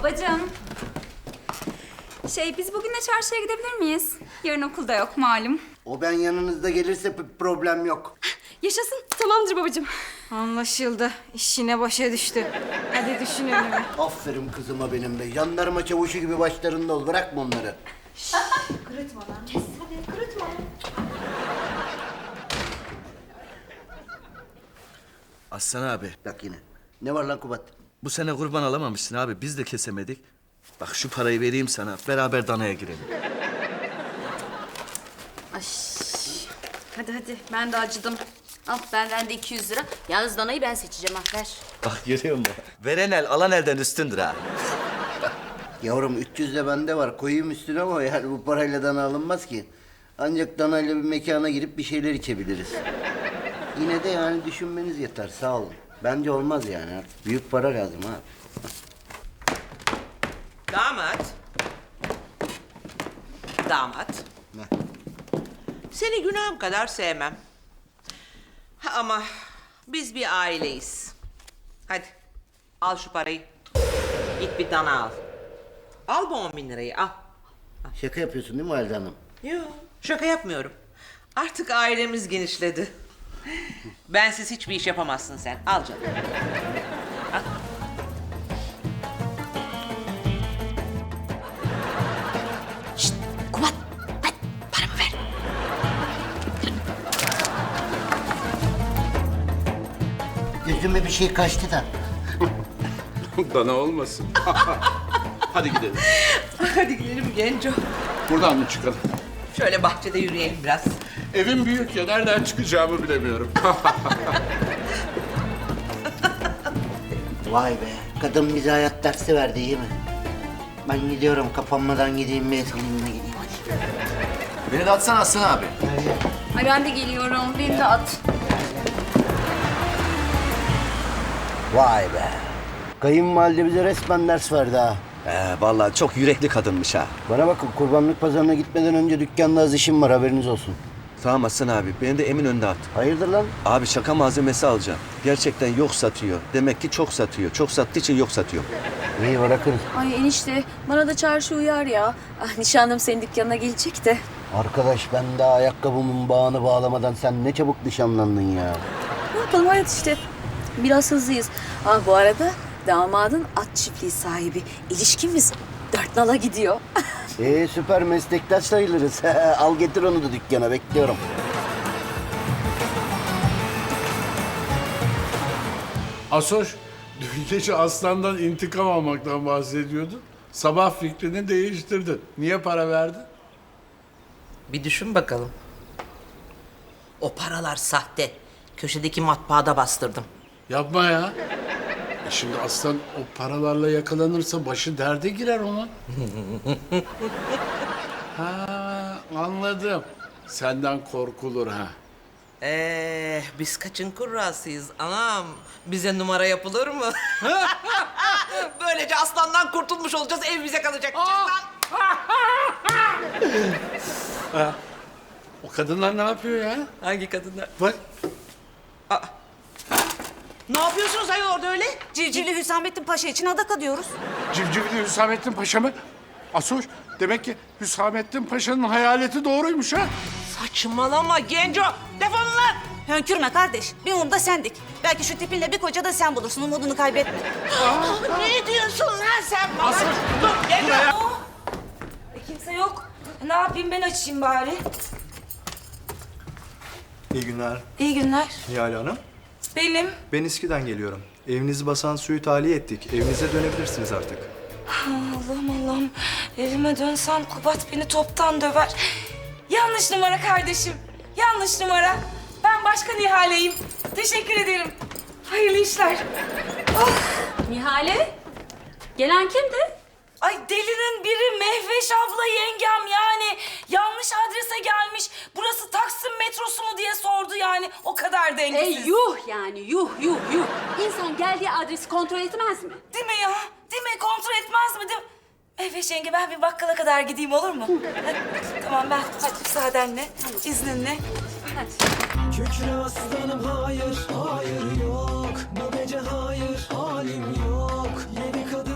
Babacığım. Şey biz bugün de çarşıya gidebilir miyiz? Yarın okulda yok malum. O ben yanınızda gelirse bir problem yok. Yaşasın. Tamamdır babacığım. Anlaşıldı. İş yine başa düştü. Hadi düşün önümü. Aferin kızıma benim be. Jandarma çavuşu gibi başlarında ol. Bırakma onları. Aslan abi, Bak yine. Ne var lan Kubat? Bu sene kurban alamamışsın abi. Biz de kesemedik. Bak şu parayı vereyim sana. Beraber danaya girelim. Ay. Hadi hadi ben de acıdım. Al benden de 200 lira. Yalnız danayı ben seçeceğim ha ver. Bak görüyor musun? Veren el alan elden üstündür ha. Yavrum 300 de bende var. Koyayım üstüne ama yani bu parayla dana alınmaz ki. Ancak danayla bir mekana girip bir şeyler içebiliriz. Yine de yani düşünmeniz yeter. Sağ olun. Bence olmaz yani. artık. Büyük para lazım ha. Damat. Damat. Ne? Seni günahım kadar sevmem. Ha, Ama biz bir aileyiz. Hadi al şu parayı. Git bir dana al. Al bu on bin lirayı al. Şaka yapıyorsun değil mi Halide Hanım? Yok şaka yapmıyorum. Artık ailemiz genişledi. Bensiz hiçbir iş yapamazsın sen. Al canım. Şşt Kubat. Hadi paramı ver. Gözüme bir şey kaçtı da. Dana olmasın. Hadi gidelim. Hadi gidelim Genco. Buradan mı çıkalım? Şöyle bahçede yürüyelim biraz. Evim büyük ya. Nereden çıkacağımı bilemiyorum. Vay be. Kadın bize hayat dersi verdi iyi mi? Ben gidiyorum kapanmadan gideyim bir eteğimle gideyim hadi. Beni de atsana Aslan abi. Ay ben de geliyorum. Beni de at. Vay be. Kayınvalide bize resmen ders verdi ha. Ee, vallahi çok yürekli kadınmış ha. Bana bakın kurbanlık pazarına gitmeden önce dükkanda az işim var haberiniz olsun. Tamam Aslan abi, beni de emin önde at. Hayırdır lan? Abi şaka malzemesi alacağım. Gerçekten yok satıyor. Demek ki çok satıyor. Çok sattığı için yok satıyor. İyi bırakırız. Ay enişte bana da çarşı uyar ya. Ah, nişanlım senin dükkanına gelecek de. Arkadaş ben daha ayakkabımın bağını bağlamadan sen ne çabuk nişanlandın ya. Ne yapalım hayat işte. Biraz hızlıyız. Ah bu arada damadın at çiftliği sahibi. İlişkimiz dört nala gidiyor. Ee süper meslektaş sayılırız. Al getir onu da dükkana bekliyorum. Asoş, dün gece aslandan intikam almaktan bahsediyordun. Sabah fikrini değiştirdin. Niye para verdin? Bir düşün bakalım. O paralar sahte. Köşedeki matbaada bastırdım. Yapma ya. Şimdi aslan o paralarla yakalanırsa başı derde girer onun. ha, anladım. Senden korkulur ha. Ee, biz kaçın kurrasıyız anam. Bize numara yapılır mı? Böylece aslandan kurtulmuş olacağız. Ev bize kalacak. O kadınlar ne yapıyor ya? Hangi kadınlar? Bak Ne yapıyorsunuz ayol orada öyle? Civcivli Hüsamettin Paşa için adak diyoruz. Civcivli Hüsamettin Paşa mı? Asoş, demek ki Hüsamettin Paşa'nın hayaleti doğruymuş ha. Saçmalama Genco. Defolun lan. Hönkürme kardeş. Bir mum da sendik. Belki şu tipinle bir koca da sen bulursun. Umudunu kaybetme. ne diyorsun lan sen bana? Dur Genco. Kimse yok. Ne yapayım ben açayım bari. İyi günler. İyi günler. Nihal Hanım. Benim. Ben İSKİ'den geliyorum. Evinizi basan suyu tahliye ettik. Evinize dönebilirsiniz artık. Allah'ım Allah'ım. Evime dönsem Kubat beni toptan döver. Yanlış numara kardeşim. Yanlış numara. Ben başka Nihale'yim. Teşekkür ederim. Hayırlı işler. Nihale. Gelen kimdi? Ay delinin biri Mehveş abla yengem yani. Kadar dengesiz. Ey yuh yani yuh yuh yuh. İnsan geldiği adresi kontrol etmez mi? Değil mi ya? Değil mi? Kontrol etmez mi? Değil mi? Mehveş yenge ben bir bakkala kadar gideyim olur mu? Hadi, tamam ben hadi müsaadenle, izninle. Kükre aslanım hayır, hayır yok Bu gece hayır, halim yok Yedi kadınla